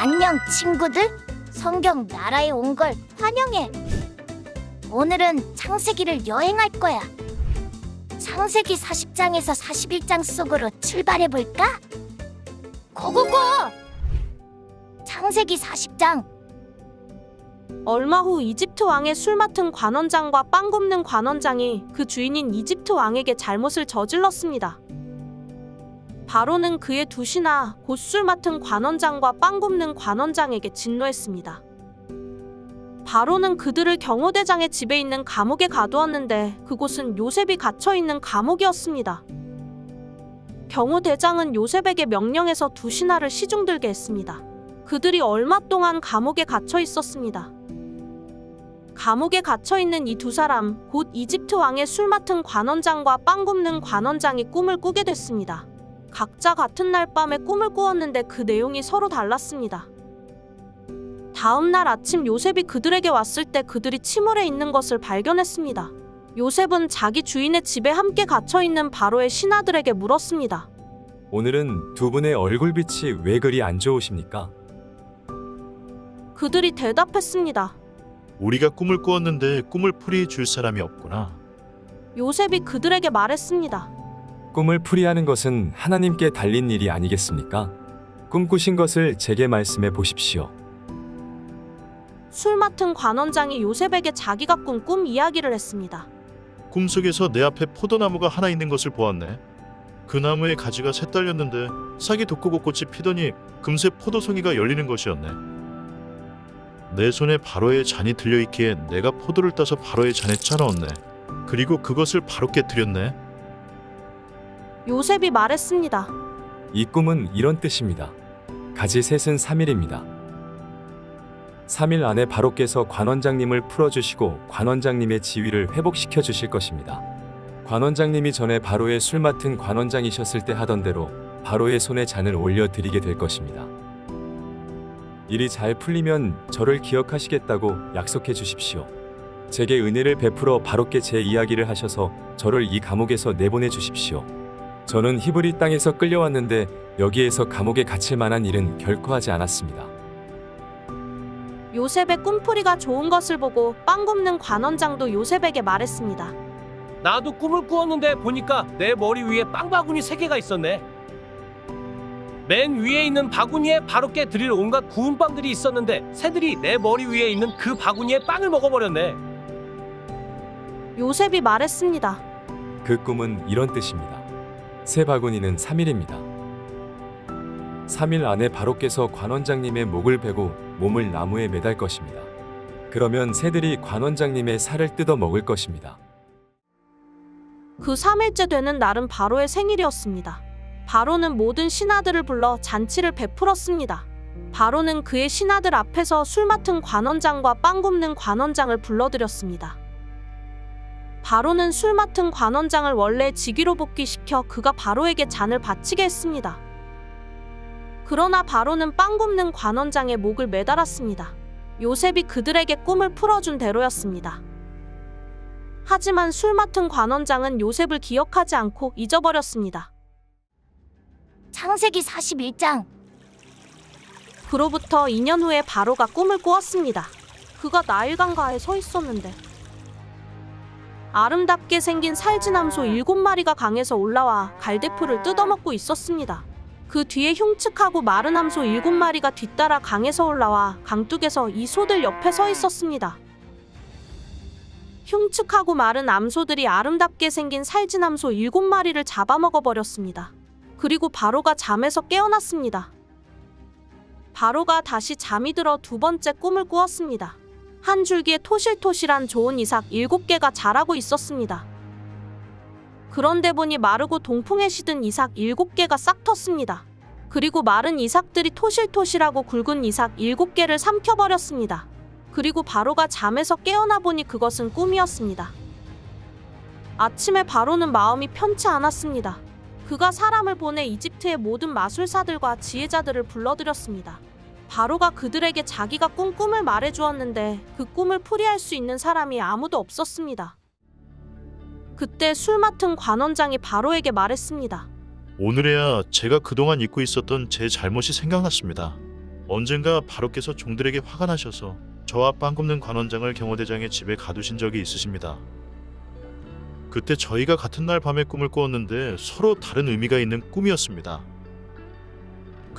안녕 친구들. 성경 나라에 온 걸 환영해. 오늘은 창세기를 여행할 거야. 창세기 40장에서 41장 속으로 출발해 볼까? 고고고! 창세기 40장. 얼마 후 이집트 왕의 술 맡은 관원장과 빵 굽는 관원장이 그 주인인 이집트 왕에게 잘못을 저질렀습니다. 바로는 그의 두 신하 곧술 맡은 관원장과 빵 굽는 관원장에게 진노했습니다. 바로는 그들을 경호대장의 집에 있는 감옥에 가두었는데 그곳은 요셉이 갇혀 있는 감옥이었습니다. 경호대장은 요셉에게 명령해서 두 신하를 시중들게 했습니다. 그들이 얼마 동안 감옥에 갇혀 있었습니다. 감옥에 갇혀 있는 이 두 사람, 곧 이집트 왕의 술 맡은 관원장과 빵 굽는 관원장이 꿈을 꾸게 됐습니다. 각자 같은 날 밤에 꿈을 꾸었는데 그 내용이 서로 달랐습니다. 다음 날 아침 요셉이 그들에게 왔을 때 그들이 침울해 있는 것을 발견했습니다. 요셉은 자기 주인의 집에 함께 갇혀 있는 바로의 신하들에게 물었습니다. 오늘은 두 분의 얼굴빛이 왜 그리 안 좋으십니까? 그들이 대답했습니다. 우리가 꿈을 꾸었는데 꿈을 풀이해 줄 사람이 없구나. 요셉이 그들에게 말했습니다. 꿈을 풀이하는 것은 하나님께 달린 일이 아니겠습니까? 꿈꾸신 것을 제게 말씀해 보십시오. 술 맡은 관원장이 요셉에게 자기가 꾼 꿈 이야기를 했습니다. 꿈속에서 내 앞에 포도나무가 하나 있는 것을 보았네. 그 나무의 가지가 새 딸렸는데 싹이 돋고 꽃이 피더니 금세 포도송이가 열리는 것이었네. 내 손에 바로의 잔이 들려 있기에 내가 포도를 따서 바로의 잔에 짜 넣었네. 그리고 그것을 바로께 드렸네. 요셉이 말했습니다. 이 꿈은 이런 뜻입니다. 가지 셋은 3일입니다. 3일 안에 바로께서 관원장님을 풀어주시고 관원장님의 지위를 회복시켜 주실 것입니다. 관원장님이 전에 바로의 술 맡은 관원장이셨을 때 하던 대로 바로의 손에 잔을 올려드리게 될 것입니다. 일이 잘 풀리면 저를 기억하시겠다고 약속해 주십시오. 제게 은혜를 베풀어 바로께 제 이야기를 하셔서 저를 이 감옥에서 내보내 주십시오. 저는 히브리 땅에서 끌려왔는데 여기에서 감옥에 갇힐 만한 일은 결코 하지 않았습니다. 요셉의 꿈풀이가 좋은 것을 보고 빵 굽는 관원장도 요셉에게 말했습니다. 나도 꿈을 꾸었는데 보니까 내 머리 위에 빵 바구니 세 개가 있었네. 맨 위에 있는 바구니에 바로께 드릴 온갖 구운 빵들이 있었는데 새들이 내 머리 위에 있는 그 바구니에 빵을 먹어버렸네. 요셉이 말했습니다. 그 꿈은 이런 뜻입니다. 새 바구니는 3일입니다. 3일 안에 바로께서 관원장님의 목을 베고 몸을 나무에 매달 것입니다. 그러면 새들이 관원장님의 살을 뜯어 먹을 것입니다. 그 3일째 되는 날은 바로의 생일이었습니다. 바로는 모든 신하들을 불러 잔치를 베풀었습니다. 바로는 그의 신하들 앞에서 술 맡은 관원장과 빵 굽는 관원장을 불러들였습니다. 바로는 술 맡은 관원장을 원래 직위로 복귀시켜 그가 바로에게 잔을 바치게 했습니다. 그러나 바로는 빵 굽는 관원장의 목을 매달았습니다. 요셉이 그들에게 꿈을 풀어준 대로였습니다. 하지만 술 맡은 관원장은 요셉을 기억하지 않고 잊어버렸습니다. 창세기 41장 그로부터 2년 후에 바로가 꿈을 꾸었습니다. 그가 나일강가에 서 있었는데 아름답게 생긴 살진암소 7마리가 강에서 올라와 갈대풀을 뜯어먹고 있었습니다. 그 뒤에 흉측하고 마른 암소 7마리가 뒤따라 강에서 올라와 강둑에서 이 소들 옆에 서 있었습니다. 흉측하고 마른 암소들이 아름답게 생긴 살진 암소 7마리를 잡아먹어 버렸습니다. 그리고 바로가 잠에서 깨어났습니다. 바로가 다시 잠이 들어 두 번째 꿈을 꾸었습니다. 한 줄기에 토실토실한 좋은 이삭 일곱 개가 자라고 있었습니다. 그런데 보니 마르고 동풍에 시든 이삭 일곱 개가 싹 텄습니다. 그리고 마른 이삭들이 토실토실하고 굵은 이삭 일곱 개를 삼켜버렸습니다. 그리고 바로가 잠에서 깨어나 보니 그것은 꿈이었습니다. 아침에 바로는 마음이 편치 않았습니다. 그가 사람을 보내 이집트의 모든 마술사들과 지혜자들을 불러들였습니다. 바로가 그들에게 자기가 꾼 꿈을 말해 주었는데 그 꿈을 풀이할 수 있는 사람이 아무도 없었습니다. 그때 술 맡은 관원장이 바로에게 말했습니다. 오늘에야 제가 그동안 잊고 있었던 제 잘못이 생각났습니다. 언젠가 바로께서 종들에게 화가 나셔서 저와 빵 굽는 관원장을 경호대장의 집에 가두신 적이 있으십니다. 그때 저희가 같은 날 밤에 꿈을 꾸었는데 서로 다른 의미가 있는 꿈이었습니다.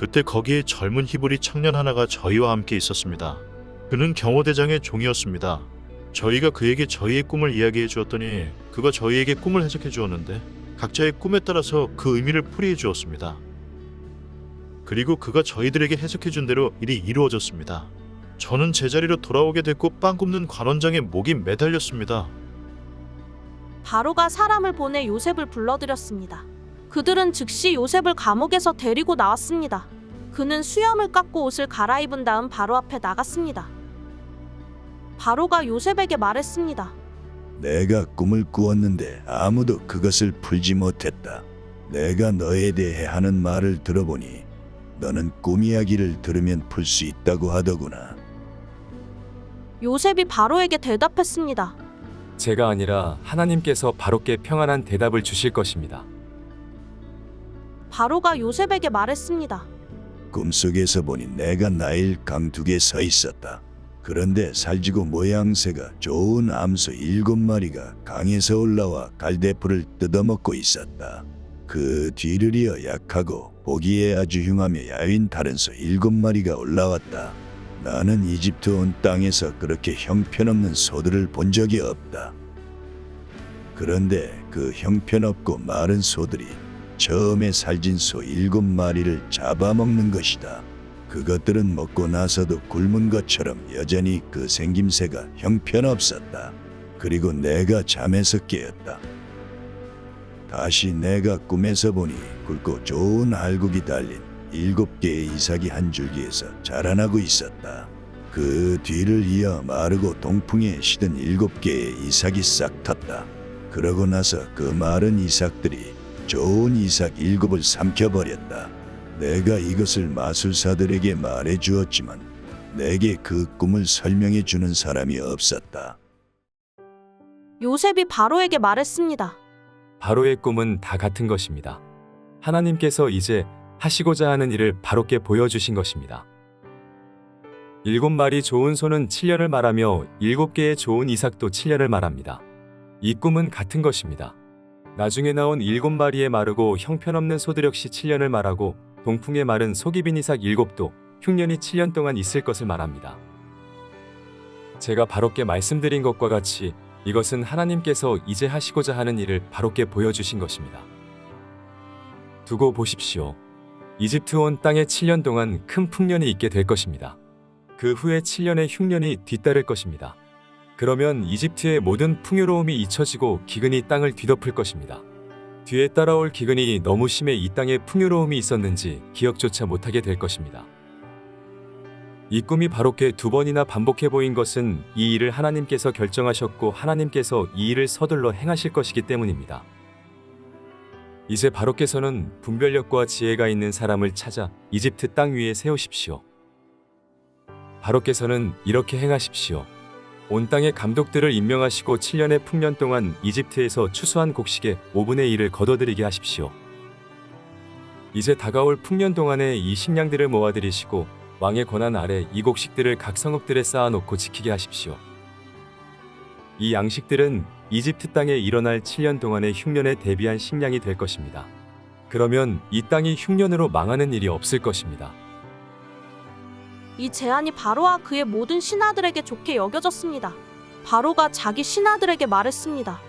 그때 거기에 젊은 히브리 청년 하나가 저희와 함께 있었습니다. 그는 경호대장의 종이었습니다. 저희가 그에게 저희의 꿈을 이야기해 주었더니 그가 저희에게 꿈을 해석해 주었는데 각자의 꿈에 따라서 그 의미를 풀이해 주었습니다. 그리고 그가 저희들에게 해석해 준 대로 일이 이루어졌습니다. 저는 제자리로 돌아오게 됐고 빵 굽는 관원장의 목이 매달렸습니다. 바로가 사람을 보내 요셉을 불러들였습니다. 그들은 즉시 요셉을 감옥에서 데리고 나왔습니다. 그는 수염을 깎고 옷을 갈아입은 다음 바로 앞에 나갔습니다. 바로가 요셉에게 말했습니다. 내가 꿈을 꾸었는데 아무도 그것을 풀지 못했다. 내가 너에 대해 하는 말을 들어보니 너는 꿈 이야기를 들으면 풀 수 있다고 하더구나. 요셉이 바로에게 대답했습니다. 제가 아니라 하나님께서 바로께 평안한 대답을 주실 것입니다. 바로가 요셉에게 말했습니다. 꿈속에서 보니 내가 나일 강두개서 있었다. 그런데 살지고 모양새가 좋은 암소 일곱 마리가 강에서 올라와 갈대풀을 뜯어먹고 있었다. 그 뒤를 이어 약하고 보기에 아주 흉하며 야윈 다른 소 일곱 마리가 올라왔다. 나는 이집트 온 땅에서 그렇게 형편없는 소들을 본 적이 없다. 그런데 그 형편없고 마른 소들이 처음에 살진 소 일곱 마리를 잡아먹는 것이다. 그것들은 먹고 나서도 굶은 것처럼 여전히 그 생김새가 형편없었다. 그리고 내가 잠에서 깨었다. 다시 내가 꿈에서 보니 굵고 좋은 알곡이 달린 일곱 개의 이삭이 한 줄기에서 자라나고 있었다. 그 뒤를 이어 마르고 동풍에 시든 일곱 개의 이삭이 싹 텄다. 그러고 나서 그 마른 이삭들이 좋은 이삭 일곱을 삼켜버렸다. 내가 이것을 마술사들에게 말해 주었지만 내게 그 꿈을 설명해 주는 사람이 없었다. 요셉이 바로에게 말했습니다. 바로의 꿈은 다 같은 것입니다. 하나님께서 이제 하시고자 하는 일을 바로께 보여주신 것입니다. 일곱 마리 좋은 소는 7년을 말하며 일곱 개의 좋은 이삭도 7년을 말합니다. 이 꿈은 같은 것입니다. 나중에 나온 일곱 마리의 마르고 형편없는 소들 역시 7년을 말하고 동풍에 마른 속이 빈 이삭 일곱도 흉년이 7년 동안 있을 것을 말합니다. 제가 바로께 말씀드린 것과 같이 이것은 하나님께서 이제 하시고자 하는 일을 바로께 보여주신 것입니다. 두고 보십시오. 이집트 온 땅에 7년 동안 큰 풍년이 있게 될 것입니다. 그 후에 7년의 흉년이 뒤따를 것입니다. 그러면 이집트의 모든 풍요로움이 잊혀지고 기근이 땅을 뒤덮을 것입니다. 뒤에 따라올 기근이 너무 심해 이 땅에 풍요로움이 있었는지 기억조차 못하게 될 것입니다. 이 꿈이 바로께 두 번이나 반복해 보인 것은 이 일을 하나님께서 결정하셨고 하나님께서 이 일을 서둘러 행하실 것이기 때문입니다. 이제 바로께서는 분별력과 지혜가 있는 사람을 찾아 이집트 땅 위에 세우십시오. 바로께서는 이렇게 행하십시오. 온 땅의 감독들을 임명하시고 7년의 풍년 동안 이집트에서 추수한 곡식의 5분의 1을 거둬들이게 하십시오. 이제 다가올 풍년 동안에 이 식량들을 모아들이시고 왕의 권한 아래 이 곡식들을 각 성읍들에 쌓아놓고 지키게 하십시오. 이 양식들은 이집트 땅에 일어날 7년 동안의 흉년에 대비한 식량이 될 것입니다. 그러면 이 땅이 흉년으로 망하는 일이 없을 것입니다. 이 제안이 바로와 그의 모든 신하들에게 좋게 여겨졌습니다. 바로가 자기 신하들에게 말했습니다.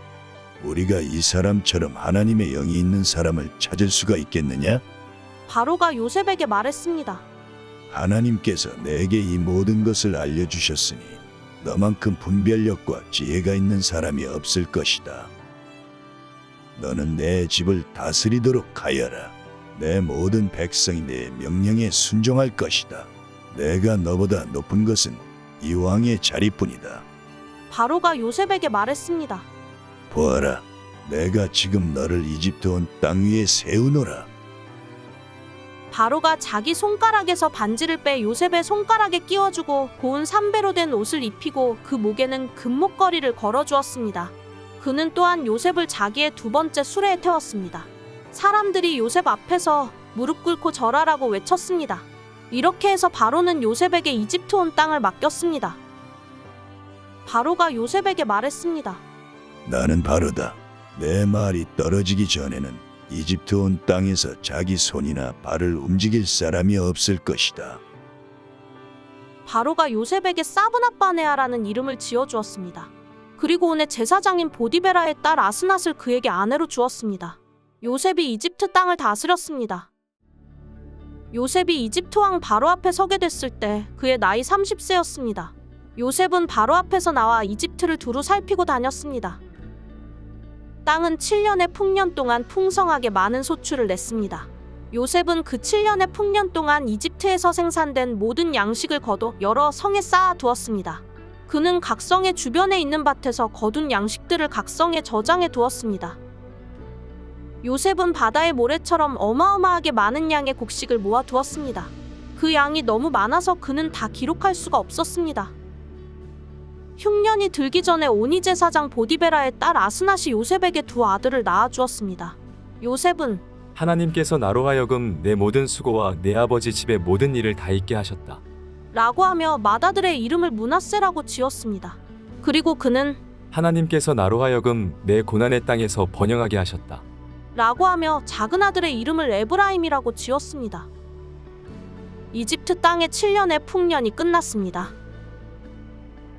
우리가 이 사람처럼 하나님의 영이 있는 사람을 찾을 수가 있겠느냐? 바로가 요셉에게 말했습니다. 하나님께서 내게 이 모든 것을 알려주셨으니 너만큼 분별력과 지혜가 있는 사람이 없을 것이다. 너는 내 집을 다스리도록 하여라. 내 모든 백성이 내 명령에 순종할 것이다. 내가 너보다 높은 것은 이 왕의 자리뿐이다. 바로가 요셉에게 말했습니다. 보아라, 내가 지금 너를 이집트 온 땅 위에 세우노라. 바로가 자기 손가락에서 반지를 빼 요셉의 손가락에 끼워주고 고운 삼배로 된 옷을 입히고 그 목에는 금목걸이를 걸어주었습니다. 그는 또한 요셉을 자기의 두 번째 수레에 태웠습니다. 사람들이 요셉 앞에서 무릎 꿇고 절하라고 외쳤습니다. 이렇게 해서 바로는 요셉에게 이집트 온 땅을 맡겼습니다. 바로가 요셉에게 말했습니다. 나는 바로다. 내 말이 떨어지기 전에는 이집트 온 땅에서 자기 손이나 발을 움직일 사람이 없을 것이다. 바로가 요셉에게 사브나빠네아라는 이름을 지어 주었습니다. 그리고 온의 제사장인 보디베라의 딸 아스낫을 그에게 아내로 주었습니다. 요셉이 이집트 땅을 다스렸습니다. 요셉이 이집트 왕 바로 앞에 서게 됐을 때 그의 나이 30세였습니다. 요셉은 바로 앞에서 나와 이집트를 두루 살피고 다녔습니다. 땅은 7년의 풍년 동안 풍성하게 많은 소출을 냈습니다. 요셉은 그 7년의 풍년 동안 이집트에서 생산된 모든 양식을 거둬 여러 성에 쌓아 두었습니다. 그는 각 성의 주변에 있는 밭에서 거둔 양식들을 각 성에 저장해 두었습니다. 요셉은 바다의 모래처럼 어마어마하게 많은 양의 곡식을 모아 두었습니다. 그 양이 너무 많아서 그는 다 기록할 수가 없었습니다. 흉년이 들기 전에 오니 제사장 보디베라의 딸 아스낫이 요셉에게 두 아들을 낳아 주었습니다. 요셉은 하나님께서 나로 하여금 내 모든 수고와 내 아버지 집의 모든 일을 다 잊게 하셨다. 라고 하며 맏아들의 이름을 문하세라고 지었습니다. 그리고 그는 하나님께서 나로 하여금 내 고난의 땅에서 번영하게 하셨다. 라고 하며 작은 아들의 이름을 에브라임이라고 지었습니다. 이집트 땅의 7년의 풍년이 끝났습니다.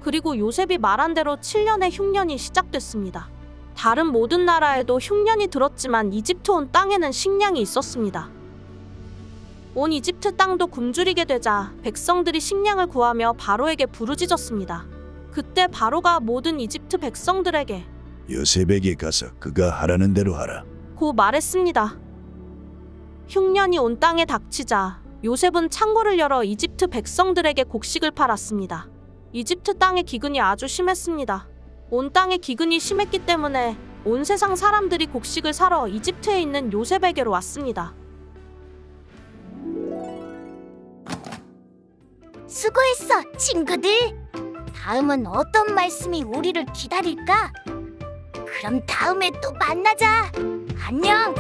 그리고 요셉이 말한 대로 7년의 흉년이 시작됐습니다. 다른 모든 나라에도 흉년이 들었지만 이집트 온 땅에는 식량이 있었습니다. 온 이집트 땅도 굶주리게 되자 백성들이 식량을 구하며 바로에게 부르짖었습니다. 그때 바로가 모든 이집트 백성들에게 요셉에게 가서 그가 하라는 대로 하라. 고 말했습니다. 흉년이 온 땅에 닥치자 요셉은 창고를 열어 이집트 백성들에게 곡식을 팔았습니다. 이집트 땅의 기근이 아주 심했습니다. 온 땅의 기근이 심했기 때문에 온 세상 사람들이 곡식을 사러 이집트에 있는 요셉에게로 왔습니다. 수고했어, 친구들. 다음은 어떤 말씀이 우리를 기다릴까? 그럼 다음에 또 만나자. 안녕.